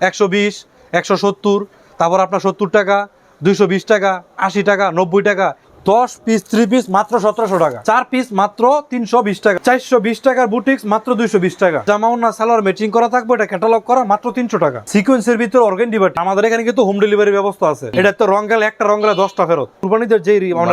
একশো বিশ একশো সত্তর তারপর আপনার সত্তর টাকা দুইশো বিশ টাকা আশি টাকা নব্বই টাকা দশ পিস থ্রি পিস মাত্র সতেরোশো টাকা। চার পিস মাত্র তিনশো বিশ টাকা চারশো বিশ টাকার বুটিক্স মাত্র দুইশো বিশ টাকা। জামাউন্না সালোয়ার ম্যাচিং করা থাকবে এটা ক্যাটালগ করা মাত্র তিনশো টাকা। সিকোয়েন্সের ভিতরে অর্গেন ডিবাট আমাদের এখানে কিন্তু হোম ডেলিভারি ব্যবস্থা আছে। এটা তো রং গেলে একটা রং গেলে দশটা ফেরত। কুরবানিদের যে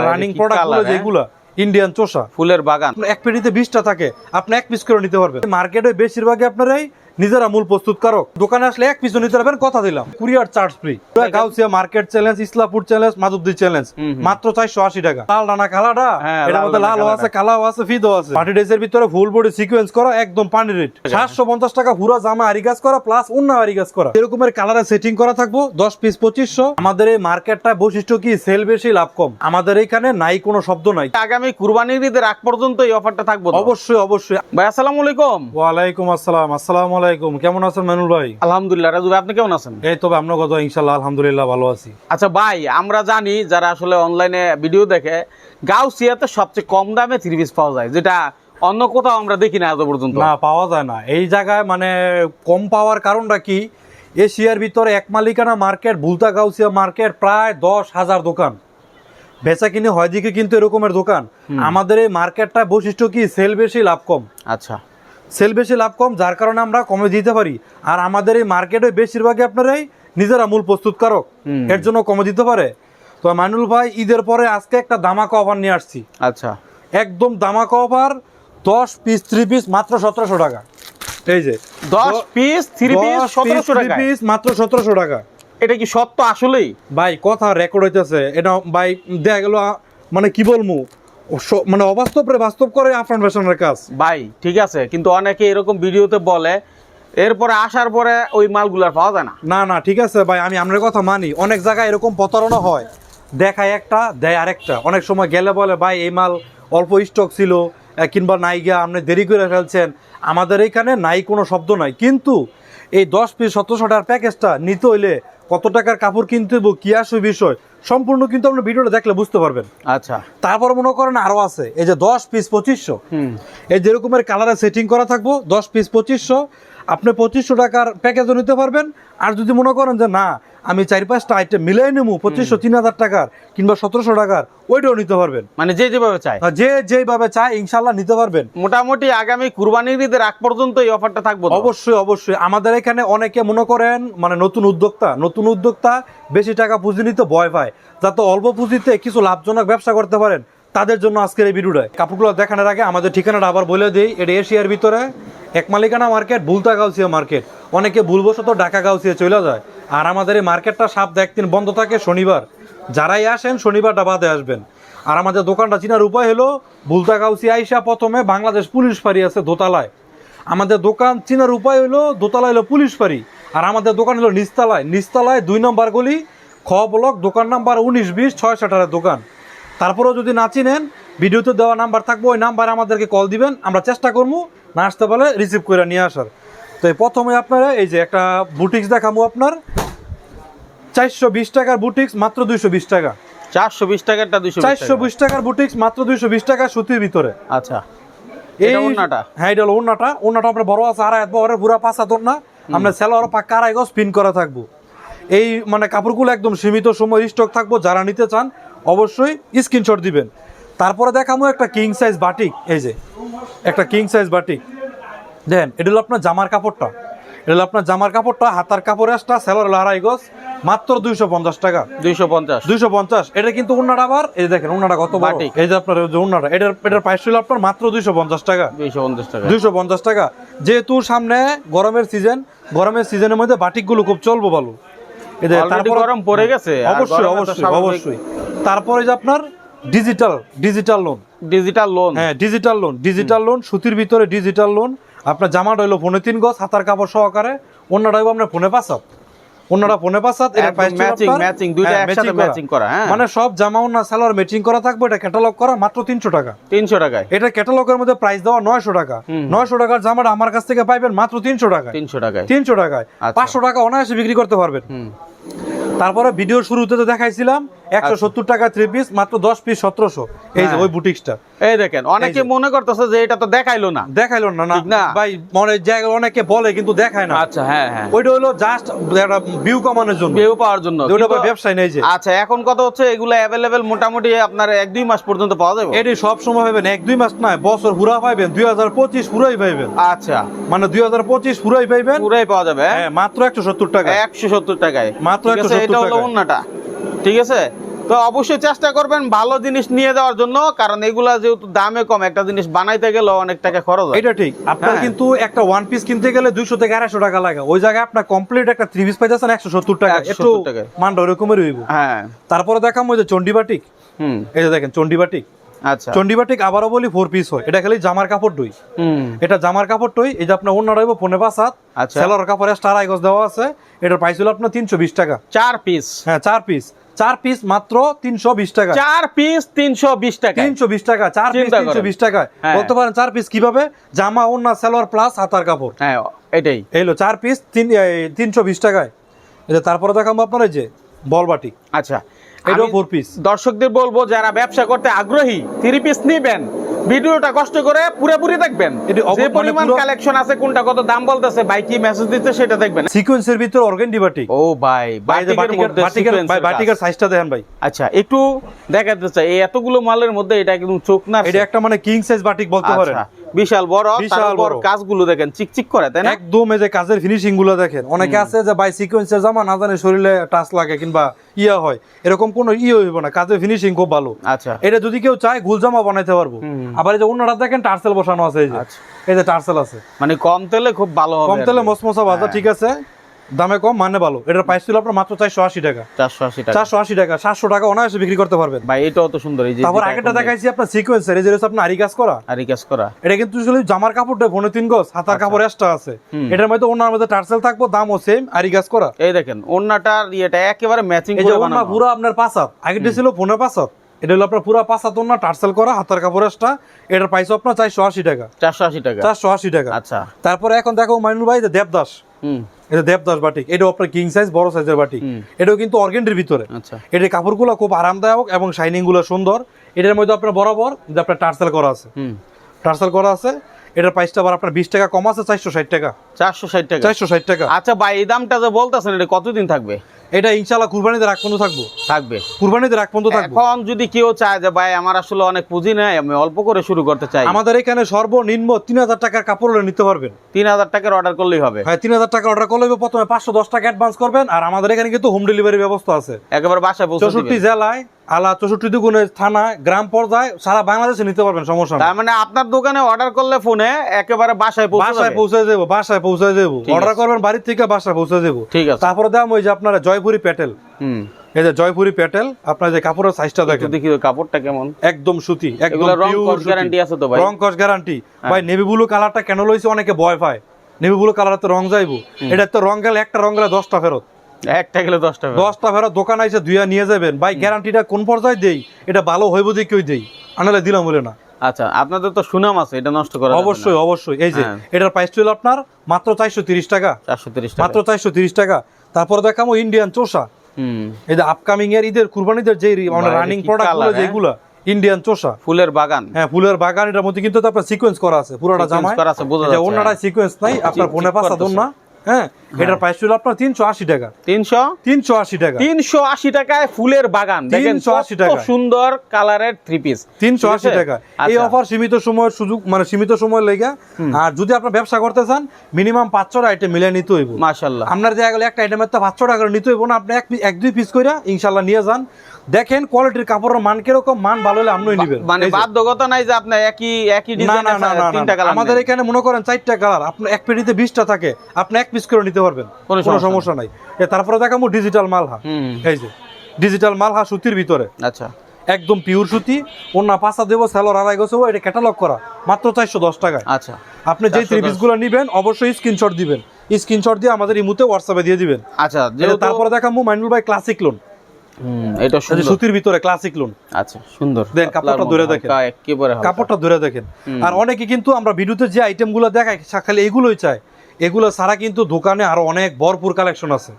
রানিং প্রোডাক্ট? যেগুলা ইন্ডিয়ান চোষা। ফুলের বাগান। এক পেটিতে বিশটা থাকে আপনি এক পিস করে নিতে পারবেন। মার্কেটে বেশিরভাগই আপনারাই নিজেরা মূল প্রস্তুতকারক দোকানে আসলে এক পিসও নিতে পারবেন কথা দিলাম। Courier charge free Gausia market challenge Islampur challenge Madhabdi challenge. মাত্র চারশো আশি টাকা। লাল ডানা কালাটা। হ্যাঁ, লাল মধ্যে লালও আছে কালাও আছে ফিদও আছে। পার্টি ড্রেসের ভিতরে ফুল বডি সিকোয়েন্স করা একদম পানি রেট। সাতশো পঞ্চাশ টাকা পুরো জামা আরি কাজ করা প্লাস অন্য আরি কাজ করা। এরকমের কালারে সেটিং করা থাকব দশ পিস পঁচিশশো। আমাদের এই মার্কেটটা বৈশিষ্ট্য কি? সেল বেশি লাভ কম। আমাদের এখানে নাই কোনো শব্দ নাই। আগামী কুরবানির ঈদের আগ পর্যন্ত এই অফারটা থাকব অবশ্যই অবশ্যই। ভাই আসসালামু আলাইকুম। ওয়ালাইকুম আসসালাম। আসসালামু আলাইকুম কেমন আছেন মানুল ভাই? আলহামদুলিল্লাহ রাজু ভাই আপনি কেমন আছেন? এই তবে আপনার কথা ইনশাল্লাহ আলহামদুলিল্লাহ ভালো আছি। আচ্ছা ভাই আমরা জানি যারা আসলে অনলাইনে ভিডিও দেখে গাউসিয়াতে সবচেয়ে কম দামে থ্রি পিস পাওয়া যায় যেটা অন্য কোথাও আমরা দেখি না এত পর্যন্ত। না পাওয়া যায় না। এই জায়গায় মানে কম পাওয়ার কারণটা কি? এশিয়ার ভিতরে এক মালিকানা মার্কেট ভুলতা গাউসিয়া মার্কেট প্রায় দশ হাজার দোকান। বেচা কিনে হয় দিকে কিন্তু এরকমের দোকান। আমাদের এই মার্কেটটা বৈশিষ্ট্য কি? সেল বেশি লাভ কম। আচ্ছা। সেল বেশি লাভ কম যার কারণে আমরা কমে দিতে পারি। আর আমাদের এই মার্কেটে বেশিরভাগই আপনারাই নিজেরা মূল প্রস্তুতকারক। এর জন্য কমে দিতে পারে। তো মানুল ভাই ঈদের পরে আজকে একটা দামাকা অফার নিয়ে আসছি। আচ্ছা। একদম দামাকা অফার দশ পিস থ্রি পিস মাত্র সতেরোশো টাকা। এই যে দশ পিস থ্রি পিস সতেরোশো টাকা পিস মাত্র সতেরোশো টাকা। এটা কি সত্য আসলেই? ভাই কথা রেকর্ড হইতেছে। এটা ভাই দেখা গেল মানে কি বলব? মানে অবাস্তব রে বাস্তব করে আফরান ফ্যাশনের কাজ। ভাই ঠিক আছে কিন্তু অনেকে এরকম ভিডিওতে বলে এরপরে আসার পরে ওই মালগুলার পাওয়া যায় না। না না ঠিক আছে ভাই আমি আপনার কথা মানি। অনেক জায়গায় এরকম প্রতারণা হয়। দেখায় একটা দেয় আরেকটা। অনেক সময় গেলে বলে ভাই এই মাল অল্প স্টক ছিল কিংবা নাই গিয়া আপনি দেরি করে ফেলছেন। আমাদের এইখানে নাই কোনো শব্দ নাই। কিন্তু এই দশ পিস সতেরোশো টাকার প্যাকেজটা নিতে হইলে কত টাকার কাপড় কিনতে হব কি আসবে বিষয় সম্পূর্ণ কিন্তু আপনার ভিডিওটা দেখলে বুঝতে পারবেন। আচ্ছা। তারপর মনে করেন আরও আছে এই যে দশ পিস পঁচিশশো। এই যেরকমের কালারে সেটিং করা থাকব দশ পিস পঁচিশশো আপনি পঁচিশশো টাকার প্যাকেজও নিতে পারবেন আর যদি মনে করেন যে না আমি চার পাঁচটা আইটেম মিলাই নেব পঁচিশশো তিন হাজার টাকার কিংবা সতেরোশো টাকার ওইটাও নিতে পারবেন। মানে যে যেভাবে চায়। যে যেভাবে চায় ইনশাল্লাহ নিতে পারবেন। মোটামুটি আগামী কুরবানির ঈদের আগ পর্যন্ত এই অফারটা থাকব অবশ্যই অবশ্যই। আমাদের এখানে অনেকে মনে করেন মানে নতুন উদ্যোক্তা নতুন উদ্যোক্তা বেশি টাকা পুঁজি নিতে ভয় পায়। যাতে অল্প পুঁজিতে কিছু লাভজনক ব্যবসা করতে পারেন। তাদের জন্য আজকের এই ভিডিওটা কাপড়গুলো দেখানোর আগে আমাদের ঠিকানাটা আবার বলে দিই, এটা এশিয়ার ভিতরে। এক মালিকানা মার্কেট ভুলতা গাউসিয়া মার্কেট। অনেকে ভুলবশত ঢাকা গাউসিয়া চলে যায়। আর আমাদের এই মার্কেটটা সাত একদিন বন্ধ থাকে শনিবার। যারাই আসেন, শনিবারটা বাদে আসবেন। আর আমাদের দোকানটা চিনার উপায় হলো ভুলতা গাউসিয়া আইসা প্রথমে বাংলাদেশ পুলিশ ফাঁড়ি আছে দোতলায়। আমাদের দোকান চিনার উপায় হলো দোতলা হলো পুলিশ ফাঁড়ি। আর আমাদের দোকান হলো নিস্তালায়। নিচতলায় দুই নম্বর গলি, খ ব্লক, দোকান নাম্বার উনিশ বিশ, ছয় শাটারের দোকান। তারপরেও যদি না চিনেন ভিডিওতে দেওয়া নাম্বার থাকবে ওই নাম্বারে আমাদেরকে কল দিবেন আমরা চেষ্টা করব না আসতে পারলে রিসিভ করে নিয়ে আসার। তো এই প্রথমে আপনারা এই যে একটা বুটিক্স দেখাবো আপনার চারশো বিশ টাকার বুটিক্স মাত্র দুইশো বিশ টাকা। চারশো বিশ টাকারটা দুইশো চারশো বিশ টাকার বুটিক্স মাত্র দুইশো বিশ টাকা সুতির ভিতরে। আচ্ছা। এটা ওড়নাটা? হ্যাঁ এটা হলো ওড়নাটা। ওড়নাটা আপনার বড় আছে আড়াই বড় পুরা পাঁচ হাত ওড়না। আমরা সেলোয়ার পাক্কা আড়াই গজ পিন করা থাকব। এই মানে কাপড়গুলো একদম সীমিত সময় স্টক থাকব যারা নিতে চান অবশ্যই স্ক্রিনশট দিবেন। তারপরে দেখাবো একটা কিং সাইজ বাটিক এই যে একটা কিং সাইজ বাটিক দেন এটা হলো আপনার জামার কাপড়টা। এটা হলো আপনার জামার কাপড়টা হাতার কাপড় আসটা সেলোয়ার হলো আড়াই গজ মাত্র দুইশো পঞ্চাশ টাকা। দুইশো পঞ্চাশ। দুইশো পঞ্চাশ এটা কিন্তু উন্নাটা আবার এই দেখেন উন্নাটা কত বাটিক। এই যে আপনার যে উন্নাটা এটার এটার প্রাইস ছিল আপনার মাত্র দুইশো পঞ্চাশ টাকা। দুইশো পঞ্চাশ টাকা। দুইশো পঞ্চাশ টাকা। যেহেতু সামনে গরমের সিজন গরমের সিজনের মধ্যে বাটিকগুলো খুব চলবো ভালো গরম পড়ে গেছে, অবশ্যই অবশ্যই অবশ্যই। তারপরে যে আপনার digital digital lawn digital lawn হ্যাঁ ডিজিটাল লোন ডিজিটাল লোন সুতির ভিতরে ডিজিটাল লোন আপনার ফোনে তিন গজ হাতার কাপড় সহকারে। অন্যটা হইবো আপনার পাঁচ অন্যটা পাঁচ হাত এটা আপনার- matching, দুইটা হ্যাঁ, একসাথে matching করা। হ্যাঁ। মানে সব জামা ওনা সালোয়ার ম্যাচিং করা থাকবে এটা ক্যাটালগ করা মাত্র তিনশো টাকা। তিনশো টাকায়। এটা ক্যাটালগের মধ্যে প্রাইস দেওয়া নয়শো টাকা। নয়শো টাকার জামাটা আমার কাছ থেকে পাইবেন মাত্র তিনশো টাকা তিনশো টাকায়। তিনশো টাকায়। আচ্ছা। পাঁচশো টাকা অনায়াসে বিক্রি করতে পারবেন। তারপরে ভিডিও শুরুতে তো দেখাইছিলাম একশো সত্তর টাকা থ্রি পিস মাত্র দশ পিস সতেরোশো। এই যে হ্যাঁ। ওই বুটিক্সটা এই দেখেন অনেকে মনে করতেছে যে এটা তো দেখাইলো না। দেখাইলো না না। ভাই মনে জায়গা অনেকে বলে কিন্তু দেখায় না। আচ্ছা হ্যাঁ হ্যাঁ। ওইটা হলো জাস্ট একটা ভিউ কমানোর জন্য। ভিউ পাওয়ার জন্য। ভাই ব্যবসায় নেই যে। আচ্ছা এখন কত হচ্ছে এগুলো অ্যাভেলেবেল মোটামুটি আপনার এক দুই মাস পর্যন্ত পাওয়া যাবে? এটি সব সময় পাইবেন এক দুই মাস নয় বছর পুরা পাইবেন। দুই হাজার পঁচিশ পুরাই পাইবেন। আচ্ছা। মানে দুই হাজার পঁচিশ পুরাই পাইবেন। পুরাই পাওয়া যাবে হ্যাঁ? হ্যাঁ মাত্র একশো সত্তর টাকা একশো সত্তর টাকায়। মাত্র ঠিক আছে, 170 এটা হলো অন্যটা ঠিক আছে? তো অবশ্যই চেষ্টা করবেন ভালো জিনিস নিয়ে যাওয়ার জন্য কারণ এগুলা যেহেতু দামে কম একটা জিনিস বানাইতে গেলে অনেক টাকা খরচ হয়। এটা ঠিক। আপনার হ্যাঁ। কিন্তু একটা ওয়ান পিস কিনতে গেলে দুইশো থেকে আড়াইশো টাকা লাগে। ওই জায়গায় আপনার কমপ্লিট একটা থ্রি পিস পাইতেছেন একশো সত্তর টাকা। 170 একটু। মানটা ওরকমের হইব। হ্যাঁ। তারপরে দেখাম ওই যে চন্ডিবাটিক হুম। এই যে দেখেন চন্ডিবাটিক আচ্ছা। চন্ডিবাটিক আবারও বলি ফোর পিস হয়। এটা খালি জামার কাপড় ডুই হুম। এটা জামার কাপড় টই এই যে আপনার অন্য রইব পনেরো পাঁচ হাত। আচ্ছা। সেলোর কাপড় স্টার আইগস দেওয়া আছে। এটার প্রাইস হলো আপনার তিনশো বিশ টাকা। চার পিস হ্যাঁ চার পিস চার পিস মাত্র তিনশো বিশ টাকা। চার পিস তিনশো বিশ টাকা। তিনশো বিশ টাকা চার পিস তিনশো বিশ টাকা হ্যাঁ। বলতে পারেন চার পিস কীভাবে? জামা ওনা সালোয়ার প্লাস হাতার কাপড়। হ্যাঁ এটাই। এইলো চার পিস তিন তিনশো বিশ টাকায়। যে তারপরে দেখাবো আপনার এই যে বলবাটি আচ্ছা। এটাও ফোর পিস দর্শকদের বলব যারা ব্যবসা করতে আগ্রহী থ্রি পিস নিবেন। ভিডিওটা কষ্ট করে পুরোপুরি দেখবেন। যে মানে পরিমাণ কালেকশন আছে কোনটা কত দাম বলতেছে ভাই কি মেসেজ দিচ্ছে সেটা দেখবেন। সিকোয়েন্সের ভিতর অর্গান ডিবাটি ও ভাই বাটিকার সাইজটা দেখেন ভাই। আচ্ছা একটু দেখাতে চাই এই এতগুলো মালের মধ্যে এটা কিন্তু চোখ না এটা একটা মানে কিং সাইজ বাটিক বলতে পারেন। আচ্ছা বিশাল বড় বিশাল বড়। কাজগুলো দেখেন চিকচিক করে তাই না? একদম এই যে কাজের ফিনিশিংগুলো দেখেন। অনেকে আছে যে বাই সিকোয়েন্সের জামা না জানে শরীরে টাচ লাগে কিংবা ইয়া হয়। এরকম কোনো ইয়ে হইব না কাজের ফিনিশিং খুব ভালো। আচ্ছা। এটা যদি কেউ চায় গুল জামা বানাইতে পারব। আবার এই যে অন্যটা দেখেন টার্সেল বসানো আছে এই যে। আচ্ছা। এই যে টার্সেল আছে। মানে কম তেলে খুব ভালো হবে কম তেলে মসমসা বাজার হ্যাঁ। ঠিক আছে। দামে কম মানে ভালো। এটার প্রাইস ছিল আপনার মাত্র চারশো আশি টাকা। চারশো আশি টাকা। চারশো আশি টাকা সাতশো টাকা অনায়াসে বিক্রি করতে পারবেন। ভাই এটাও তো সুন্দর এই যে তারপর এখন দেখাইছি আপনার সিকোয়েন্সের এই যে আপনার আরি কাজ করা। আর এই কাজ করা। এটা কিন্তু শুধু জামার কাপড়টা পনেরো তিন গজ হাতার কাপড় এক্সট্রা আছে। আচ্ছা। এটার মধ্যে অন্যান্য মধ্যে টার্সেল থাকব দামও সেম আরি কাজ করা। এই দেখেন ওন্নাটার ইয়েটা একেবারে ম্যাচিং এই যে করে ওন্না বানানো। পুরো আপনার পাঁচ হাত। আগেরটা ছিল পনেরো পাঁচ হাত। এটা হলো আপনার পুরো পাঁচ হাত ওন্না টার্সেল করা হাতার কাপড় এক্সট্রা এটার প্রাইস আপনার চারশো আশি টাকা। চারশো আশি টাকা। চারশো আশি টাকা। আচ্ছা। তারপরে এখন দেখো মাইনুল ভাই দেবদাস। এটা দেবদাস বাটিক। এটাও আপনার কিং সাইজ বড় সাইজের বাটিক। এটাও কিন্তু অর্গেন্ডের ভিতরে। আচ্ছা। এটার কাপড়গুলো খুব আরামদায়ক এবং শাইনিংগুলো সুন্দর। এটার মধ্যে আপনার বরাবর যে আপনার টার্সেল করা আছে। টার্সেল করা আছে। এটার প্রাইসটা আবার আপনার বিশ টাকা কম আছে চারশো ষাট টাকা। চারশো ষাট টাকা। চারশো ষাট টাকা। আচ্ছা ভাই এই দামটা যে বলতেছেন এটা কতদিন থাকবে? এটা ইনশাল্লাহ কুরবানিতে রাখ পর্যন্ত থাকব। থাকবে। কুরবানিতে রাখ পর্যন্ত থাকব। এখন যদি কেউ চায় যে ভাই আমার আসলে অনেক পুঁজি নেই আমি অল্প করে শুরু করতে চাই। আমাদের এখানে সর্বনিম্ন তিন হাজার টাকার কাপড় নিতে পারবেন। তিন হাজার টাকার অর্ডার করলেই হবে। হ্যাঁ তিন হাজার টাকা অর্ডার করলে প্রথমে পাঁচশো দশ টাকা অ্যাডভান্স করবেন আর আমাদের এখানে কিন্তু হোম ডেলিভারি ব্যবস্থা আছে। একেবারে বাসায় পৌঁছে চৌষট্টি। জেলায় আলা চৌষট্টি দুগুণে থানা গ্রাম পর্যায়ে সারা বাংলাদেশে নিতে পারবেন সমস্যা তার মানে আপনার দোকানে অর্ডার করলে ফোনে একেবারে বাসায় পৌঁছে বাসায় পৌঁছে দেবো বাসায় পৌঁছে দেবো। অর্ডার করবেন বাড়ির থেকে বাসায় পৌঁছে দেবো। ঠিক আছে। তারপরে দাম ওই যে আপনার জয়পুরি প্যাটেল। হুম। এই যে জয়পুরি প্যাটেল আপনার যে কাপড়ের সাইজটা দেখেন। দেখি কাপড়টা কেমন? একদম সুতি একদম রং কস গ্যারান্টি আছে তো ভাই? রং কস গ্যারান্টি ভাই নেভি ব্লু কালারটা কেন লইছে অনেকে ভয় পায়। নেভি ব্লু কালার তো রং যাইবো। এটা তো রং গেলে একটা রং গেলে দশটা ফেরত। একটা গেলে দশ টাকা দশটা ফেরত দোকান আইসে ধুইয়া নিয়ে যাবেন। ভাই গ্যারান্টিটা কোন পর্যায়ে দেই? এটা ভালো হইব দিয়ে কেউ দেই? আনালে দিলাম বলে না। আচ্ছা আপনাদের তো সুনাম আছে এটা নষ্ট করা অবশ্যই অবশ্যই। এই যে হ্যাঁ। এটার প্রাইস ছিল আপনার মাত্র চারশো তিরিশ টাকা। চারশো তিরিশ মাত্র টাকা চারশো তিরিশ টাকা। তারপর দেখামো ইন্ডিয়ান চোষা হুম এই যে আপকামিং এর ঈদের কুরবানিদের যে মানে রানিং কি প্রোডাক্টগুলো? যেগুলো ইন্ডিয়ান চোষা ফুলের বাগান হ্যাঁ ফুলের বাগান এটার মধ্যে কিন্তু তারপর সিকোয়েন্স করা আছে পুরোটা জামা করা আছে, অন্যটা। সিকোয়েন্স নাই আপনার ফোনে পাঁচটা। না হ্যাঁ? এটার প্রাইস ছিল আপনার তিনশো আশি টাকা। তিনশো? তিনশো আশি টাকা। তিনশো আশি টাকায় ফুলের বাগান। 380 কত টাকা। সুন্দর কালারের থ্রি পিস তিনশো আশি টাকা। এই আচ্ছা। অফার সীমিত সময়ের সুযোগ মানে সীমিত সময় লেগে। আর যদি আপনার ব্যবসা করতে চান মিনিমাম পাঁচশো আইটেম মিলে নিতে হইব। আপনার একটা আইটেমের তো পাঁচশো টাকা নিতে হইব না আপনি এক এক দুই পিস করে ইনশাল্লাহ নিয়ে যান। দেখেন কোয়ালিটির কাপড়ের মান কীরকম মান ভালো হলে আপনি নিবেন। মানে যে। নাই যে আপনার একই একই ডিজাইন না না তিনটা কালার আমাদের এখানে মনে করেন চারটা কালার আপনার এক পেটিতে বিশটা থাকে আপনি এক পিস করে নিতে পারবেন। কোনো সমস্যা নাই। এ তারপরে দেখাবো ডিজিটাল মালহা। এই যে ডিজিটাল মালহা সুতির ভিতরে। আচ্ছা। একদম পিওর সুতি অন্য পাঁচা দেবো স্যালোর আড়াই গোছাবো এটা ক্যাটালগ করা মাত্র চারশো দশ টাকায়। আচ্ছা। আপনি যে 410 থ্রি পিসগুলো নিবেন অবশ্যই স্ক্রিনশট দিবেন। স্ক্রিনশট দিয়ে আমাদের ইমুতে হোয়াটসঅ্যাপে দিয়ে দিবেন। আচ্ছা তারপরে দেখাবো মাইনুল ভাই ক্লাসিক লোন এটা সুতির ভিতরে ক্লাসিক লোন আচ্ছা সুন্দর। দেন, কাপড়টা ধরে দেখেন। একেবারে কাপড়টা ধরে দেখেন। আর অনেকে কিন্তু আমরা ভিডিওতে যে আইটেমগুলো দেখাই খালি এগুলোই চায়। এগুলো ছাড়া কিন্তু দোকানে আরও অনেক ভরপুর কালেকশন আছে।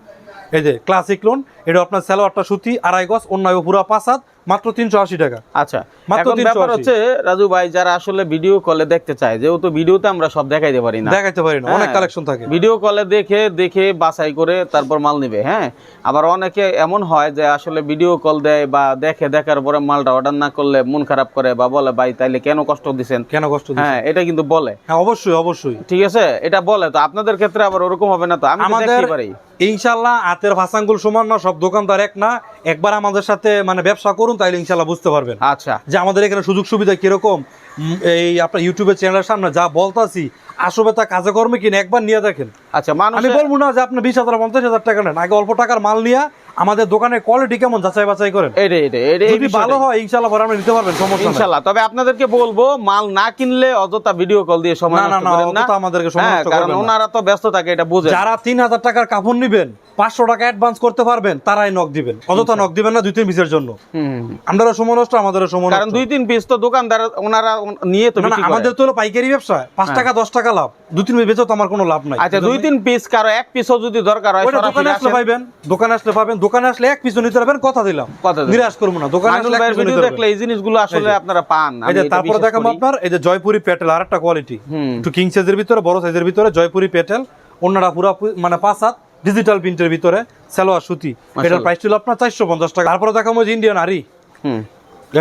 এই যে ক্লাসিক লোন এটা আপনার সালোয়ারটা সুতি আড়াই গজ অন্য পুরা পাঁচ হাত মাত্র তিনশো আশি টাকা। আচ্ছা মাত্র ব্যাপার হচ্ছে রাজু ভাই যারা আসলে ভিডিও কলে দেখতে চায় যেহেতু ভিডিওতে আমরা সব দেখাইতে পারি না। দেখাইতে পারি না অনেক হ্যাঁ। কালেকশন থাকে। ভিডিও কলে দেখে দেখে বাছাই করে তারপর মাল নিবে হ্যাঁ? আবার অনেকে এমন হয় যে আসলে ভিডিও কল দেয় বা দেখে দেখার পরে মালটা অর্ডার না করলে মন খারাপ করে বা বলে ভাই তাইলে কেন কষ্ট দিছেন? কেন কষ্ট হ্যাঁ এটা কিন্তু বলে। হ্যাঁ অবশ্যই অবশ্যই। ঠিক আছে? এটা বলে তো আপনাদের ক্ষেত্রে আবার ওরকম হবে না তো? আমি তো আমাদের পারি। ইনশাল্লাহ আতের ভাসাঙ্গুল সমান না সব দোকানদার এক না। একবার আমাদের সাথে মানে ব্যবসা করুন তাইলে ইনশাল্লাহ বুঝতে পারবেন। আচ্ছা। যে আমাদের এখানে সুযোগ সুবিধা কীরকম এই আপনার ইউটিউবের চ্যানেলের সামনে যা বলতাছি আসবে তা কাজে কর্মে কিনে একবার নিয়ে দেখেন। আচ্ছা মানুষ আমি বলব না যে আপনি বিশ হাজার পঞ্চাশ হাজার টাকা নেন। আগে অল্প টাকার মাল নিয়ে আমাদের দোকানের কোয়ালিটি কেমন যাচাই বাছাই করেন। এটা এটা এটা যদি ভালো হয় পরে আপনি নিতে পারবেন সমস্যা তবে আপনাদেরকে বলব মাল না কিনলে অযথা ভিডিও কল দিয়ে সময় না, না, নষ্ট না, করেন না। অযথা আমাদেরকে সময় হ্যাঁ নষ্ট কারণ করবেন। ওনারা তো ব্যস্ত থাকে এটা বুঝে যারা তিন হাজার টাকার কাপড় নিবেন পাঁচশো টাকা অ্যাডভান্স করতে পারবেন তারাই নক দিবেন। অযথা নক দিবেন না দুই তিন পিসের জন্য। আমাদেরও সময় নষ্ট আমাদেরও সময় কারণ দুই তিন পিস তো দোকানদার ওনারা নিয়ে তো আমাদের তো হলো পাইকারি ব্যবসা পাঁচ টাকা দশ টাকা লাভ। দুই তিন পিস বেচেও তো আমার কোনো লাভ নাই। আচ্ছা দুই তিন পিস কারও এক পিসও যদি দরকার হয় দোকানে আসলে। পাইবেন দোকানে আসলে পাবেন দোকানে আসলে এক পিছু নিতে পারবেন কথা দিলাম। কথা। নিরাশ করব না দোকানে আসলে এক ভিডিও দেখলে এই জিনিসগুলো আসলে আপনারা পান। এই যে তারপরে দেখাবো আপনার এই যে জয়পুরি পেটেল আর একটা কোয়ালিটি একটু কিং সাইজের ভিতরে বড় সাইজের ভিতরে জয়পুরি পেটেল অন্যরা পুরো মানে পাঁচ হাত ডিজিটাল প্রিন্টের ভিতরে সালোয়ার সুতি। এটার প্রাইস ছিল আপনার চারশো পঞ্চাশ টাকা। তারপরে দেখাবো যে ইন্ডিয়ান আরি। হুম।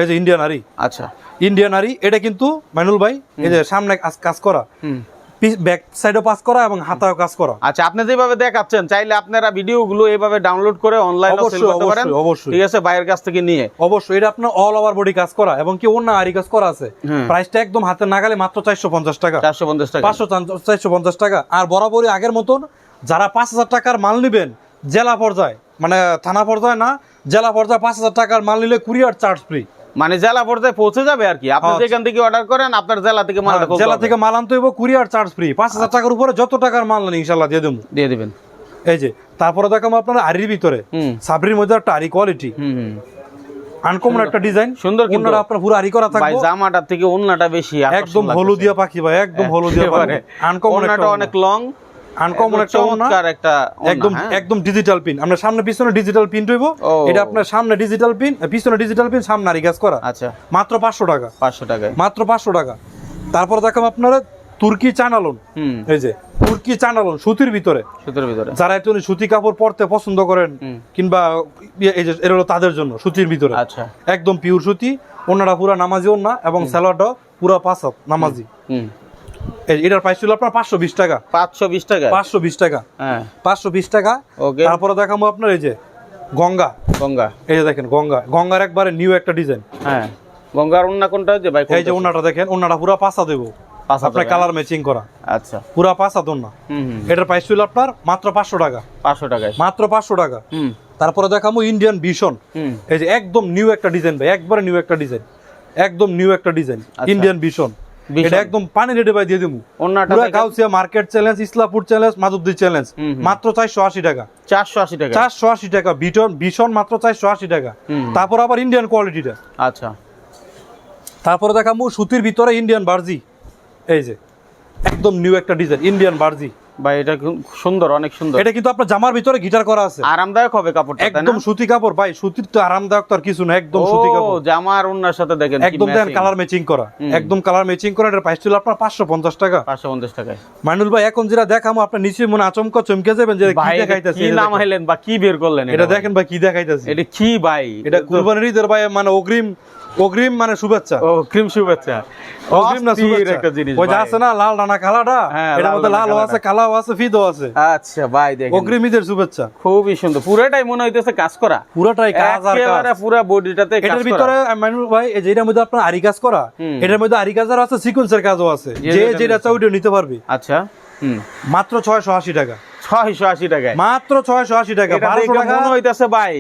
এই যে ইন্ডিয়ান আরি। আচ্ছা। ইন্ডিয়ান আরি এটা কিন্তু মাইনুল ভাই এই যে সামনে কাজ- কাজ করা। ব্যাক সাইডও পাস করা এবং হাতাও কাজ করা। আচ্ছা আপনি যেভাবে দেখাচ্ছেন চাইলে আপনারা ভিডিওগুলো এভাবে ডাউনলোড করে অনলাইনে সেল করতে পারেন। অবশ্যই। ঠিক আছে বাইরের কাছ থেকে নিয়ে। অবশ্যই এটা আপনার অল ওভার বডি কাজ করা এবং কি অন্য আরি কাজ করা আছে। প্রাইসটা একদম হাতে নাগালে মাত্র চারশো পঞ্চাশ টাকা। চারশো পঞ্চাশ টাকা। পাঁচশো চারশো পঞ্চাশ টাকা। আর বরাবরই আগের মতন যারা পাঁচ হাজার টাকার মাল নিবেন জেলা পর্যায়ে মানে থানা পর্যায়ে না জেলা পর্যায়ে পাঁচ হাজার টাকার মাল নিলে কুরিয়ার চার্জ ফ্রি মানে জেলা পর্যায়ে পৌঁছে যাবে আর কি। আপনি হ্যাঁ। যেখান থেকে অর্ডার করেন আপনার জেলা থেকে মালটা পৌঁছে জেলা থেকে মাল আনতে হইব কুরিয়ার চার্জ ফ্রি পাঁচ হাজার টাকার উপরে যত টাকার মাল নেন ইনশাল্লাহ দিয়ে দেবো। দিয়ে দিবেন। এই যে তারপরে দেখাবো আপনার আরির ভিতরে। সাবরির মধ্যে একটা আরি কোয়ালিটি হুম হুম। আনকমন একটা ডিজাইন সুন্দর কিন্তু। আপনার পুরো আরি করা ভাই থাকবে জামাটার থেকে ওন্নাটা বেশি একদম। হলুদিয়া পাখি ভাই একদম হলুদিয়া পাখি। আনকমন একটা অনেক লং আনকমন একটা। চমৎকার একটা একদম হ্যাঁ। একদম ডিজিটাল পিন আমরা সামনে পিছনে ডিজিটাল পিন হইব। এটা আপনার সামনে ডিজিটাল পিন পিছনে ডিজিটাল পিন সামনে আরি কাজ করা। আচ্ছা। মাত্র পাঁচশো টাকা। পাঁচশো টাকায়। মাত্র পাঁচশো টাকা। তারপর দেখাবো আপনারা তুর্কি চানালন হুম। এই যে তুর্কি চানালন সুতির ভিতরে। সুতোর ভিতরে। যারা একটু সুতি কাপড় পরতে পছন্দ করেন কিংবা ইয়ে- এই যে এটা হলো তাদের জন্য সুতির ভিতরে। আচ্ছা। একদম পিওর সুতি ওনারা পুরা নামাজি ওনা এবং স্যালাডও পুরা পাঁচাত নামাজি। এটার প্রাইস ছিল আপনার পাঁচশো বিশ টাকা। পাঁচশো বিশ টাকা? পাঁচশো বিশ টাকা। হ্যাঁ। পাঁচশো বিশ টাকা। ওকে। তারপরে দেখাবো আপনার এই যে গঙ্গা। গঙ্গা। এই যে দেখেন গঙ্গা। গঙ্গার একবারে নিউ একটা ডিজাইন হ্যাঁ। গঙ্গার ওন্না কোনটা যে ভাই? এই যে ওনাটা দেখেন ওনাটা পুরা পাঁচা দেবো। পাঁচা আপনার কালার ম্যাচিং করা। আচ্ছা। পুরা পাঁচা হুম হুম এটার প্রাইস ছিল আপনার মাত্র পাঁচশো টাকা। পাঁচশো টাকায়। মাত্র পাঁচশো টাকা। হুম। তারপরে দেখাবো ইন্ডিয়ান ভিশন এই যে একদম নিউ একটা ডিজাইন ভাই একবারে নিউ একটা ডিজাইন একদম নিউ একটা ডিজাইন। Indian vision. এটা একদম পানি ভাই দিয়ে দিবো ওন্নাটা Gausia market challenge Islampur challenge Madhabdi challenge. মাত্র চারশো আশি টাকা। চারশো আশি টাকা। চারশো আশি টাকা। বিটন ভীষণ মাত্র চারশো আশি টাকা। তারপর আবার ইন্ডিয়ান কোয়ালিটিটা আচ্ছা। তারপরে দেখাবো সুতির ভিতরে ইন্ডিয়ান বার্জি। এই যে একদম নিউ একটা ডিজাইন ইন্ডিয়ান বার্জি। ভাই এটা সুন্দর অনেক সুন্দর। এটা কিন্তু আপনার জামার ভিতরে গিটার করা আছে। আরামদায়ক হবে কাপড়টা একদম সুতি কাপড় ভাই সুতির তো আরামদায়ক তো আর কিছু না একদম সুতি কাপড়। ওন্নার সাথে দেখেন একদম কালার ম্যাচিং করা একদম কালার ম্যাচিং করা এটার প্রাইস ছিল আপনার পাঁচশো পঞ্চাশ টাকা। পাঁচশো পঞ্চাশ টাকায়। মাইনুল ভাই এখন যেটা দেখামো আপনার নিচে মনে আচমকা চমকে যাবেন যে কি দেখাইতেছে কি নাম হাইলেন বা কি বের করলেন এটা দেখেন ভাই কি দেখাইতেছে। এটা কি ভাই? এটা কুরবানির ঈদের ভাই মানে অগ্রিম অগ্রিম মানে শুভেচ্ছা। ও ক্রিম শুভেচ্ছা। অগ্রিম না শুভেচ্ছা একটা জিনিস ওই যে আছে না লাল ডানা কালাটা? হ্যাঁ, এটার মধ্যে লালও আছে কালাও আছে ফিদও আছে। আচ্ছা ভাই দেখেন। অগ্রিম ঈদের শুভেচ্ছা। খুবই সুন্দর। পুরোটাই মনে হইতেছে কাজ করা। পুরোটাই কাজ আর কাজ। একেবারে পুরো বডিটাতে কাজ এটার ভিতরে ভাই এই যে এটার মধ্যে আপনার আরি কাজ করা এটার মধ্যে আরি কাজের আছে সিকোয়েন্সের কাজও আছে। যে যেটা চাও ওইটা নিতে পারবে। আচ্ছা মাত্র ছয়শো আশি টাকা। ছয়শো আশি টাকায়। মাত্র ছয়শো আশি টাকা এটা বারোশো দেখে টাকা। মনে হইতেছে ভাই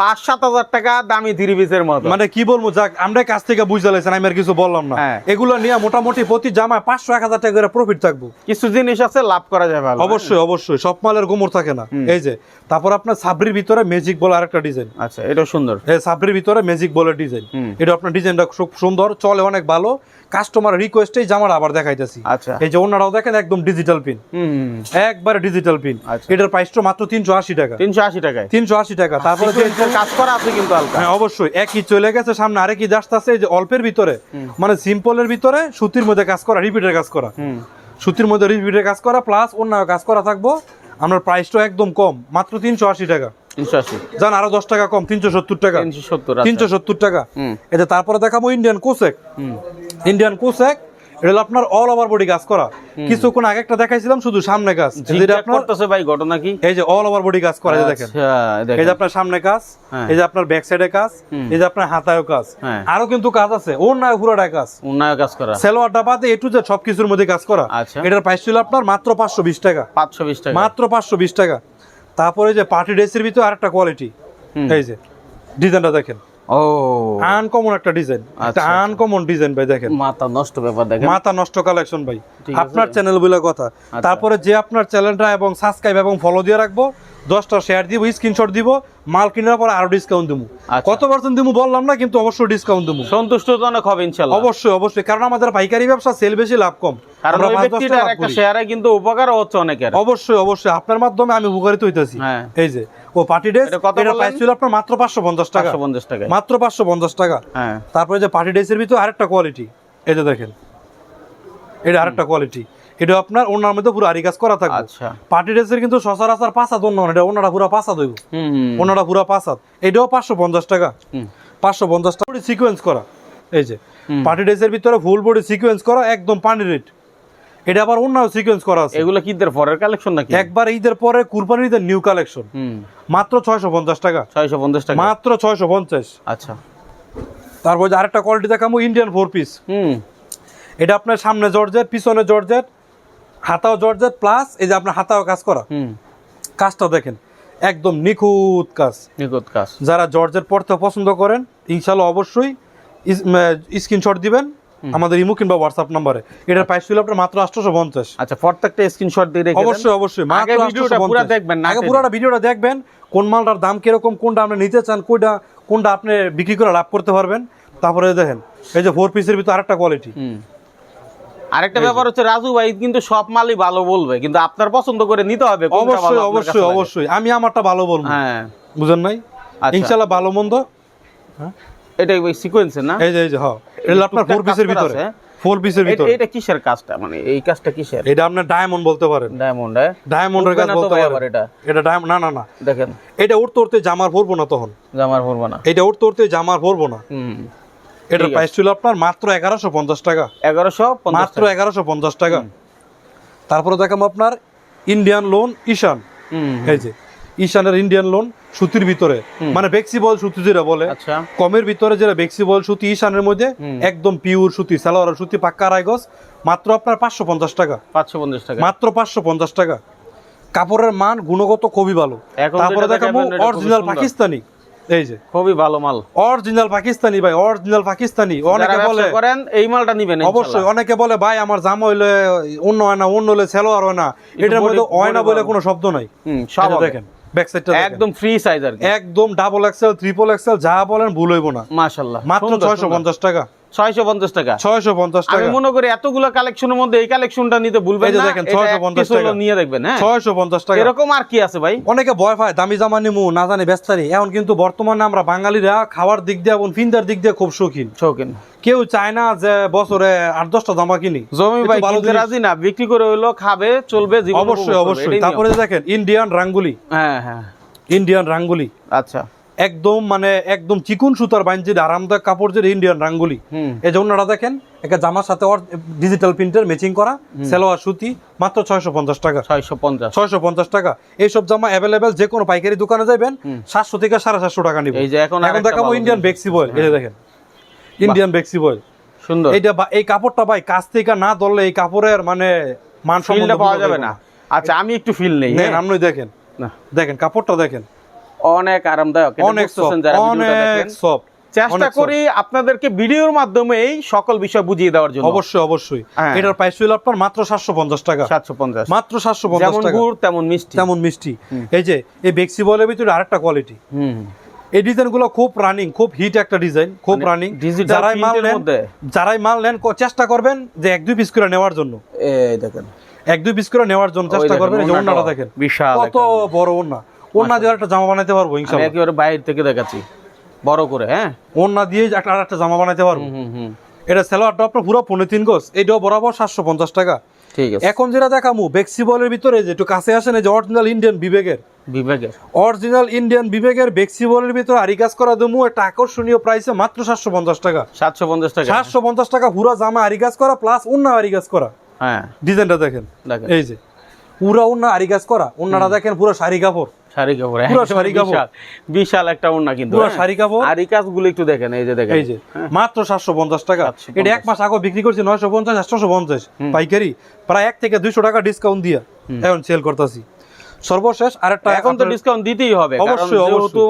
পাঁচ সাত হাজার টাকা দামি থ্রি পিসের মতো। মানে কি বলব যাক আমরা কাছ থেকে বুঝতে লাইছেন আমি আর কিছু বললাম না। হ্যাঁ। এগুলো নিয়ে মোটামুটি প্রতি জামায় পাঁচশো এক হাজার টাকা করে প্রফিট থাকব। কিছু জিনিস আছে লাভ করা ভালো। অবশ্যই অবশ্যই সব মালের গোমর থাকে না। এই যে তারপর আপনার সাবরির ভিতরে ম্যাজিক বলে আরেকটা ডিজাইন আচ্ছা এটা সুন্দর। এই সাবরির ভিতরে ম্যাজিক বলের ডিজাইন এটা আপনার ডিজাইনটা খুব সুন্দর চলে অনেক ভালো। কাস্টমার রিকোয়েস্টেই জামার আবার দেখাইতেছি। আচ্ছা। এই যে ওনারাও দেখেন একদম ডিজিটাল পিন। একবারে ডিজিটাল পিন। এটার প্রাইসটা মাত্র তিনশো আশি টাকা। তিনশো আশি টাকা তিনশো আশি টাকা। তারপরে যে- কাজ করা আছে কিন্তু হালকা। হ্যাঁ অবশ্যই। একই চলে গেছে সামনে আরেক ঈদ আসতেছে যে অল্পের ভিতরে। মানে সিম্পলের ভিতরে সুতির মধ্যে কাজ করা রিপিটের কাজ করা। সুতির মধ্যে রিপিটের কাজ করা প্লাস অন্য কাজ করা থাকব। আপনার প্রাইসটা একদম কম মাত্র তিনশো আশি টাকা। জান আরও দশ টাকা কম তিনশো সত্তর টাকা। তিনশো সত্তর টাকা। হুম। এটা তারপরে দেখাবো ইন্ডিয়ান কোসেক ইন্ডিয়ান কোসেক এটা হলো আপনার অল ওভার বডি কাজ করা। কিছুক্ষণ আগে একটা দেখাইছিলাম শুধু সামনে কাজ যেটা আপনার করতেছে ভাই ঘটনা কি? এই যে অল ওভার বডি কাজ করা দেখেন। আচ্ছা, এই যে আপনার সামনে কাজ হ্যাঁ। এই যে আপনার ব্যাক সাইডে কাজ এই যে আপনার হাতায়ও কাজ হ্যাঁ। আরও কিন্তু কাজ আছে না পুরোটা কাজ উন্নয়ন কাজ করা। সেলোয়ার ডাবাতে এ টু জেড সবকিছুর মধ্যে কাজ করা। আচ্ছা। এটার প্রাইস ছিল আপনার মাত্র পাঁচশো বিশ টাকা। পাঁচশো বিশ টাকা। মাত্র পাঁচশো বিশ টাকা। তারপরে যে পার্টি ড্রেসের ভিতরে আরেকটা কোয়ালিটি এই যে ডিজাইনটা দেখেন। ও। আনকমন একটা ডিজাইন। একটা আচ্ছা, আনকমন ডিজাইন ভাই দেখেন। মাথা নষ্ট ব্যাপার দেখেন। মাথা নষ্ট কালেকশন ভাই। আপনার চ্যানেল বলে কথা। আচ্ছা। তারপরে যে আপনার চ্যানেলটা এবং সাবস্ক্রাইব এবং ফলো দিয়ে রাখব দশটা শেয়ার দিব স্ক্রিনশট দিব মাল কেনার পর আরও ডিসকাউন্ট দিব আচ্ছা। কত পার্সেন্ট দিব বললাম না কিন্তু অবশ্যই ডিসকাউন্ট দিব সন্তুষ্ট জনক হবে ইনশাল্লাহ। অবশ্যই অবশ্যই কারণ আমাদের পাইকারি ব্যবসা সেল বেশি লাভ কম। কারণ ওই ব্যক্তিটার একটা শেয়ারে কিন্তু উপকার হচ্ছে অনেকের। অবশ্যই অবশ্যই আপনার মাধ্যমে আমি উপকারিত হইতেছি। হ্যাঁ। এই যে ও পার্টি ড্রেস এটা? প্রাইস ছিল আপনার মাত্র পাঁচশো পঞ্চাশ টাকা। পাঁচশো পঞ্চাশ টাকা মাত্র পাঁচশো পঞ্চাশ টাকা। হ্যাঁ। তারপরে যে পার্টি ড্রেসের ভিতরে আরেকটা কোয়ালিটি এই যে দেখেন এটা আরেকটা কোয়ালিটি এটা আপনার ওনার মধ্যে পুরো আরি কাজ করা থাকবে। আচ্ছা। পার্টি ড্রেসের কিন্তু সচরাচর পাঁচ হাত অন্য এটা ওনারা পুরো পাঁচ হাত হইব ওনারা পুরো পাঁচ হাত এটাও পাঁচশো পঞ্চাশ টাকা। হুম। পাঁচশো পঞ্চাশ টাকা সিকোয়েন্স করা। এই যে পার্টি ড্রেসের ভিতরে ফুল বডি সিকোয়েন্স করা একদম পানি রেট এটা আবার অন্য সিকোয়েন্স করা আছে। এগুলো কি ঈদের পরের কালেকশন নাকি? একবার ঈদের পরে কুরবানির ঈদের নিউ কালেকশন মাত্র ছয়শো পঞ্চাশ টাকা। ছয়শো পঞ্চাশ টাকা। মাত্র ছয়শো পঞ্চাশ। আচ্ছা। তারপর যে আরেকটা কোয়ালিটি দেখাবো ইন্ডিয়ান ফোর পিস হুম। এটা আপনার সামনে জর্জেট পিছনে জর্জেট। হাতাও জর্জেট প্লাস এই যে আপনার হাতাও কাজ করা। কাজটা দেখেন একদম নিখুঁত কাজ। নিখুঁত কাজ। যারা জর্জেট পড়তে পছন্দ করেন ইনশাল্লাহ অবশ্যই স্ক্রিনশট দিবেন আমাদের ইমো কিংবা হোয়াটসঅ্যাপ নাম্বারে। এটার প্রাইস ছিল আপনার মাত্র আটশোশো পঞ্চাশ। আচ্ছা প্রত্যেকটা স্ক্রিনশট দিয়ে রেখে অবশ্যই অবশ্যই আগে ভিডিওটা পুরো দেখবেন আগে পুরোটা ভিডিওটা দেখবেন কোন মালটার দাম কীরকম কোনটা আপনি নিতে চান কোনটা কোনটা আপনি বিক্রি করে লাভ করতে পারবেন। তারপরে দেখেন এই যে ফোর পিসের ভিতরে আরেকটা কোয়ালিটি আরেকটা ব্যাপার হচ্ছে রাজু ভাই কিন্তু সব মালই ভালো বলবে কিন্তু আপনার পছন্দ করে নিতে হবে অবশ্যই অবশ্যই অবশ্যই। আমি আমারটা ভালো বলব। হ্যাঁ। বুঝেন নাই? আচ্ছা। ইনশাল্লাহ ভালো মন্দ। এটা ওই সিকোয়েন্সের না? এই যে এই যে হ্যাঁ। এটা আপনার ফোর পিসের ভিতরে। ফোর পিসের ভিতরে। এটা কিসের কাজটা? মানে এই কাজটা কিসের? এটা আপনার ডায়মন্ড বলতে পারেন। ডায়মন্ড ডায়মন্ডের কাজ বলতে পারেন। এটা? এটা ডায়মন্ড না না না। দেখেন। এটা উঠতে উঠতে জামার পরবো না তখন। জামার পরবো না। এটা উঠতে উঠতে জামার পরবো না। হুম। এটার প্রাইস ছিল আপনার মাত্র এগারোশো পঞ্চাশ টাকা। এগারোশো মাত্র এগারোশো পঞ্চাশ টাকা। তারপরে দেখাবো আপনার ইন্ডিয়ান লোন ঈশান এই যে ঈশানের ইন্ডিয়ান লোন সুতির ভিতরে। মানে বেক্সিবল সুতি যেটা বলে আচ্ছা। কমের ভিতরে যেটা বেক্সিবল সুতি ঈশানের মধ্যে একদম পিওর সুতি সালোয়ার সুতি পাক্কা রাইগস মাত্র আপনার পাঁচশো পঞ্চাশ টাকা। পাঁচশো পঞ্চাশ টাকা। মাত্র পাঁচশো পঞ্চাশ টাকা। কাপড়ের মান গুণগত খুবই ভালো। তারপরে দেখাবো অরিজিনাল পাকিস্তানি। এই যে খুবই ভালো মাল। অরিজিনাল পাকিস্তানি ভাই অরিজিনাল পাকিস্তানি অনেকে বলে করেন এই মালটা নিবেন অবশ্যই অনেকে বলে ভাই আমার জাম হইলে অন্য হয় না অন্য হলে সেলোয়ার হয় না। এটার মধ্যে হয় না বলে কোনো শব্দ নাই। সব দেখেন একদম ফ্রি সাইজ আর একদম ডাবল এক্সেল ট্রিপল এক্সেল যা বলেন ভুল হইব না। মাশাআল্লাহ মাত্র ছয়শো পঞ্চাশ টাকা। ছয়শো পঞ্চাশ টাকা। ছয়শো পঞ্চাশ টাকা। মনে করি এতগুলো কালেকশনের মধ্যে এই কালেকশনটা নিতে ভুলবেন না দেখেন, এটা 650 এক piece হলো টাকা। নিয়ে দেখবেন হ্যাঁ? ছয়শো পঞ্চাশ টাকা। এরকম আর কি আছে ভাই? অনেকে ভয় পায় দামি জামা নিমু না জানি ব্যস্তারি এখন কিন্তু বর্তমানে আমরা বাঙালিরা খাওয়ার দিক দিয়ে এবং ফিন্দার দিক দিয়ে খুব শৌখিন। শৌখিন। কেউ চায় না যে বছরে আট দশটা জামা কিনি। জমি ভাই কিনতে রাজি না বিক্রি করে হইল খাবে চলবে অবশ্যই অবশ্যই। তারপরে দেখেন ইন্ডিয়ান রাঙ্গুলি। হ্যাঁ হ্যাঁ। ইন্ডিয়ান রাঙ্গুলি। আচ্ছা। একদম মানে একদম চিকুন সুতার বাইঞ্জির আরামদায়ক কাপড় যে ইন্ডিয়ান রাঙ্গুলি। এই যে ওনারা দেখেন একটা জামার সাথে ডিজিটাল প্রিন্টের ম্যাচিং করা সেলোয়ার সুতি মাত্র ছয়শো পঞ্চাশ টাকা। ছয়শো পঞ্চাশ। ছয়শো পঞ্চাশ টাকা। এইসব জামা অ্যাভেলেবেল যে কোনো পাইকারি দোকানে যাবেন সাতশো থেকে সাড়ে সাতশো টাকা নিবে এই যে এখন এখন দেখাবো ইন্ডিয়ান বেক্সি বয়েল এই দেখেন ইন্ডিয়ান বেক্সি বয়েল সুন্দর। এইটা এই কাপড়টা ভাই কাছ থেকে না ধরলে এই কাপড়ের মানে মান পাওয়া যাবে না। আচ্ছা আমি একটু ফিল নেই হ্যাঁ? আপনি দেখেন। না। দেখেন কাপড়টা দেখেন। অনেক আরামদায়ক। অনেক অনেক। সফট চেষ্টা করি আপনাদেরকে ভিডিওর মাধ্যমে এই সকল বিষয় বুঝিয়ে দেওয়ার জন্য। অবশ্যই অবশ্যই। হ্যাঁ। এটার প্রাইস হইল আপনার মাত্র সাতশো পঞ্চাশ টাকা। সাতশো পঞ্চাশ। মাত্র সাতশো পঞ্চাশ যেমন টাকা। গুড় তেমন মিষ্টি। তেমন মিষ্টি। এই যে এই বেক্সি বলের ভিতরে আরেকটা কোয়ালিটি হুম। এই ডিজাইনগুলো খুব রানিং খুব হিট একটা ডিজাইন খুব মানে রানিং যারাই মাল নেন? যারাই মাল নেন ক- চেষ্টা করবেন যে এক দুই পিস করে নেওয়ার জন্য। এই দেখেন। এক দুই পিস করে নেওয়ার জন্য চেষ্টা করবেন এই যে ওন্নাটা দেখেন। বিশাল কত বড় ওন্না ওন্না দিয়ে একটা জামা বানাইতে পারব ইনশাআল্লাহ। একেবারে বাইরে থেকে দেখাচ্ছি। বড় করে হ্যাঁ? ওন্না দিয়ে একটা আর একটা জামা বানাইতে পারব। হুম হুম এটা সেলোয়ারটা আপনার পুরো পনেরো তিন গোস এইটাও বরাবর সাতশো পঞ্চাশ টাকা। ঠিক আছে। এখন যেটা দেখামু বেক্সিবলের ভিতরে যে একটু কাছে আসেন এই যে অরিজিনাল ইন্ডিয়ান বিবেকের। বিবেকের। অরিজিনাল ইন্ডিয়ান বিবেকের বেক্সিবলের ভিতরে আরি কাজ করা দেবো একটা আকর্ষণীয় প্রাইসে মাত্র সাতশো পঞ্চাশ টাকা। সাতশো পঞ্চাশ টাকা। সাতশো পঞ্চাশ টাকা পুরো জামা আরি কাজ করা প্লাস উন্না আরি কাজ করা। হ্যাঁ। ডিজাইনটা দেখেন। এই যে পুরা উন্না আরি কাজ করা উন্নাটা দেখেন পুরো শাড়ি কাপড়। শাড়ি কাপড় শাড়ি কাপড়। বিশাল একটা ওড়না কিন্তু পুরো হ্যাঁ। শাড়ি কাপড়। আর এই কাজগুলো একটু দেখেন এই যে দেখেন। এই যে মাত্র সাতশো পঞ্চাশ টাকা। এটা এক মাস আগে বিক্রি করছি নয়শো পঞ্চাশ আটশো পঞ্চাশ পাইকারি। প্রায় এক থেকে দুইশো টাকা ডিসকাউন্ট দিয়া এখন সেল করতেছি। সর্বশেষ আরেকটা এখন তো ডিসকাউন্ট দিতেই হবে অবশ্যই, যেহেতু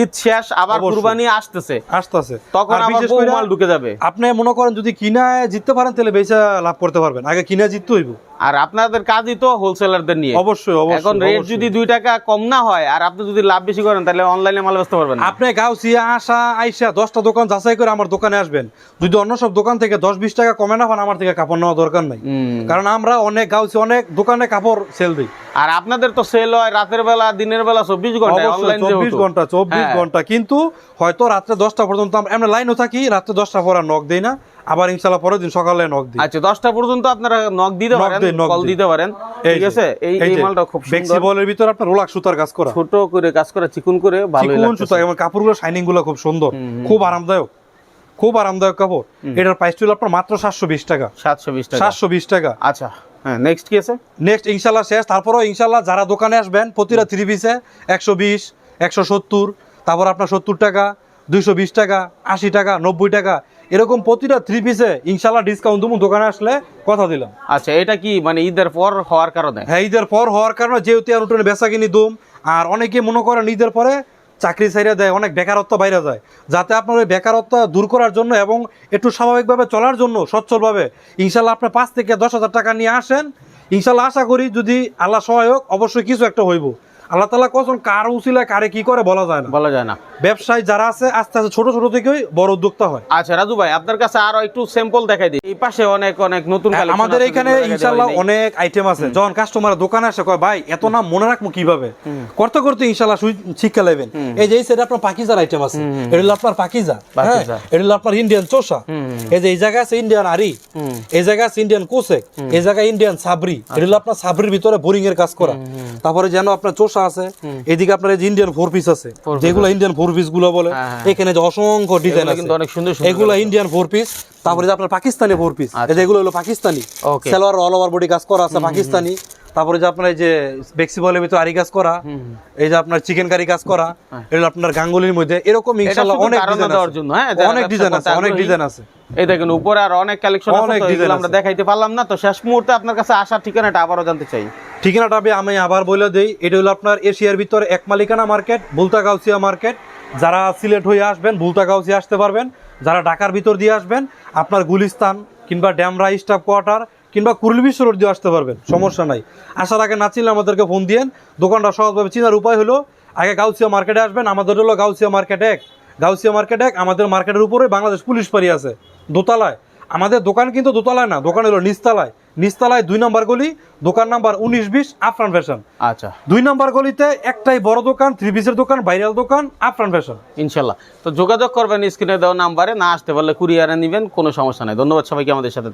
ঈদ শেষ আবার কুরবানি আসতেছে। আসতেছে। তখন আবার বিশেষ বহু মাল ঢুকে যাবে। আপনি মনে করেন যদি কিনায় জিততে পারেন তাহলে বেচা লাভ করতে পারবেন। আগে কিনা জিততে হইব। আর আপনাদের কাজই তো হোলসেলারদের নিয়ে। অবশ্যই অবশ্যই এখন রেট যদি দুই টাকা কম না হয় আর আপনি যদি লাভ বেশি করেন তাহলে অনলাইনে মাল বেচতে পারবেন না। আপনি গাউসিয়া আসা আইসা দশটা দোকান যাচাই করে আমার দোকানে আসবেন। যদি অন্য সব দোকান থেকে দশ বিশ টাকা কমে না পান আমার থেকে কাপড় নেওয়া দরকার নাই। কারণ আমরা অনেক গাউসি অনেক দোকানে কাপড় সেল দিই। আর আপনাদের তো সেল হয় রাতের বেলা দিনের বেলা চব্বিশ ঘণ্টা চব্বিশ ঘণ্টা চব্বিশ হ্যাঁ। ঘণ্টা। কিন্তু হয়তো রাত্রে দশটা পর্যন্ত আমরা লাইনও থাকি রাত্রে দশটা পর নক দেই না। আবার ইনশাল্লাহ পরের দিন সকালে নক দিই। আচ্ছা দশটা পর্যন্ত আপনারা নক দিতে পারেন কল দিতে পারেন। ঠিক আছে? এই এই মালটা খুব সুন্দর। ফ্লেক্সিবলের ভিতরে আপনার রোলাক সুতার কাজ করা। ছোট করে কাজ করে চিকুন করে ভালোই চিকুন লাগছে সুতা এবং কাপড়গুলো শাইনিংগুলো খুব সুন্দর। খুব আরামদায়ক। খুব আরামদায়ক কাপড়। এটার প্রাইস ছিল আপনার মাত্র সাতশো বিশ টাকা। সাতশো বিশ টাকা। সাতশো বিশ টাকা। আচ্ছা। হ্যাঁ নেক্সট কি আছে? নেক্সট ইনশাল্লাহ শেষ। তারপরেও ইনশাল্লাহ যারা দোকানে আসবেন প্রতিটা থ্রি পিসে একশো বিশ একশো সত্তর তারপর আপনার সত্তর টাকা দুইশো বিশ টাকা আশি টাকা নব্বই টাকা এরকম প্রতিটা থ্রি পিসে ইনশাল্লাহ ডিসকাউন্ট দেবো দোকানে আসলে কথা দিলাম। আচ্ছা এটা কি মানে ঈদের পর হওয়ার কারণে? হ্যাঁ ঈদের পর হওয়ার কারণে যেহেতু আর বেচা কিনি দুম আর অনেকে মনে করেন ঈদের পরে চাকরি ছাইড়া দেয়, অনেক বেকারত্ব বাইরে যায়। যাতে আপনার ওই বেকারত্ব দূর করার জন্য এবং একটু স্বাভাবিকভাবে চলার জন্য, সচ্ছলভাবে। ইনশাল্লাহ আপনার পাঁচ থেকে দশ হাজার টাকা নিয়ে আসেন। ইনশাল্লাহ আশা করি যদি আল্লাহ সহায়ক, অবশ্যই কিছু একটা হইব। আল্লাহ তালা কখন কার উচিলায় কারে কি করে বলা যায় না। বলা যায় না। ব্যবসায় যারা আছে আস্তে আস্তে ছোট ছোট থেকেই বড় উদ্যোক্তা হয়। আচ্ছা রাজু ভাই আপনার কাছে আরও একটু স্যাম্পল দেখাই দিই। এই পাশে অনেক অনেক নতুন হ্যাঁ, আমাদের এখানে ইনশাল্লাহ অনেক আইটেম আছে। যখন কাস্টমার দোকানে আসে কয় ভাই এত নাম মনে রাখব কীভাবে? করতে করতে ইনশাল্লাহ শিক্ষা নেবেন। এই যে এই সাইডে আপনার পাকিজার আইটেম আছে। এটা হলো আপনার পাকিজা হ্যাঁ? এটা হলো আপনার ইন্ডিয়ান চোষা। এই যে এই জায়গায় আছে ইন্ডিয়ান আরি এই জায়গা আছে ইন্ডিয়ান কোসেক। এই জায়গায় ইন্ডিয়ান সাবরি। এটা হলো আপনার সাবরির ভিতরে বোরিং এর কাজ করা। তারপরে যেন আপনার চোষা আছে। এদিকে আপনার এই ইন্ডিয়ান ফোর পিস আছে। যেগুলো ইন্ডিয়ান ফোর পিসগুলো বলে হ্যাঁ, হ্যাঁ। এখানে যে অসংখ্য ডিজাইন আছে। অনেক সুন্দর এগুলো ইন্ডিয়ান ফোর পিস তারপরে আপনার পাকিস্তানি ফোর পিস এগুলো হলো Pakistani. Salwar all over body কাজ করা আছে পাকিস্তানি তারপরে যে আপনার এই যে বেক্সিবলের ভিতরে আরি কাজ করা। এই যে আপনার চিকেন কারি কাজ করা। এগুলো আপনার গাঙ্গুলির মধ্যে। এরকম ইনশাআল্লাহ অনেক ডিজাইন দেওয়ার জন্য হ্যাঁ অনেক ডিজাইন আছে অনেক ডিজাইন আছে। এই দেখেন উপরে আর অনেক কালেকশন আছে আমরা দেখাইতে পারলাম না তো শেষ মুহূর্তে আপনার কাছে আসার ঠিকানাটা আবারও জানতে চাই। ঠিকানাটা আমি- আমি আবার বলে দিই। এটা হলো আপনার এশিয়ার ভিতরে এক মালিকানা মার্কেট বুলতা গাউসিয়া মার্কেট। যারা সিলেট হয়ে আসবেন বুলতা গাউসিয়া আসতে পারবেন। যারা ঢাকার ভিতর দিয়ে আসবেন, আপনার গুলিস্তান কিংবা ড্যামরা স্টাফ কোয়ার্টার কিংবা কুরুলবিশ্ব রোড দিয়ে আসতে পারবেন। সমস্যা নাই। আসার আগে না চিনলে আমাদেরকে ফোন দিয়েন। দোকানটা সহজভাবে চিনার উপায় হলো, আগে গাউসিয়া মার্কেটে আসবেন। আমাদের হলো গাউসিয়া মার্কেট এক। গাউসিয়া মার্কেট এক আমাদের মার্কেটের উপরে বাংলাদেশ পুলিশ পাড়ি আছে। দোতলায়। আমাদের দোকান কিন্তু দোতলায় না দোকান হলো নিচতলায়। নিচতলায় দুই নম্বর গলি দোকান নাম্বার উনিশ বিশ আফরান ফ্যাশন আচ্ছা। দুই নম্বর গলিতে একটাই বড় দোকান থ্রি পিসের দোকান ভাইরাল দোকান আফরান ফ্যাশন ইনশাল্লাহ। তো যোগাযোগ করবেন স্ক্রিনে দেওয়া নাম্বারে না আসতে পারলে কুরিয়ারে নেবেন কোনো সমস্যা নেই। ধন্যবাদ সবাইকে আমাদের সাথে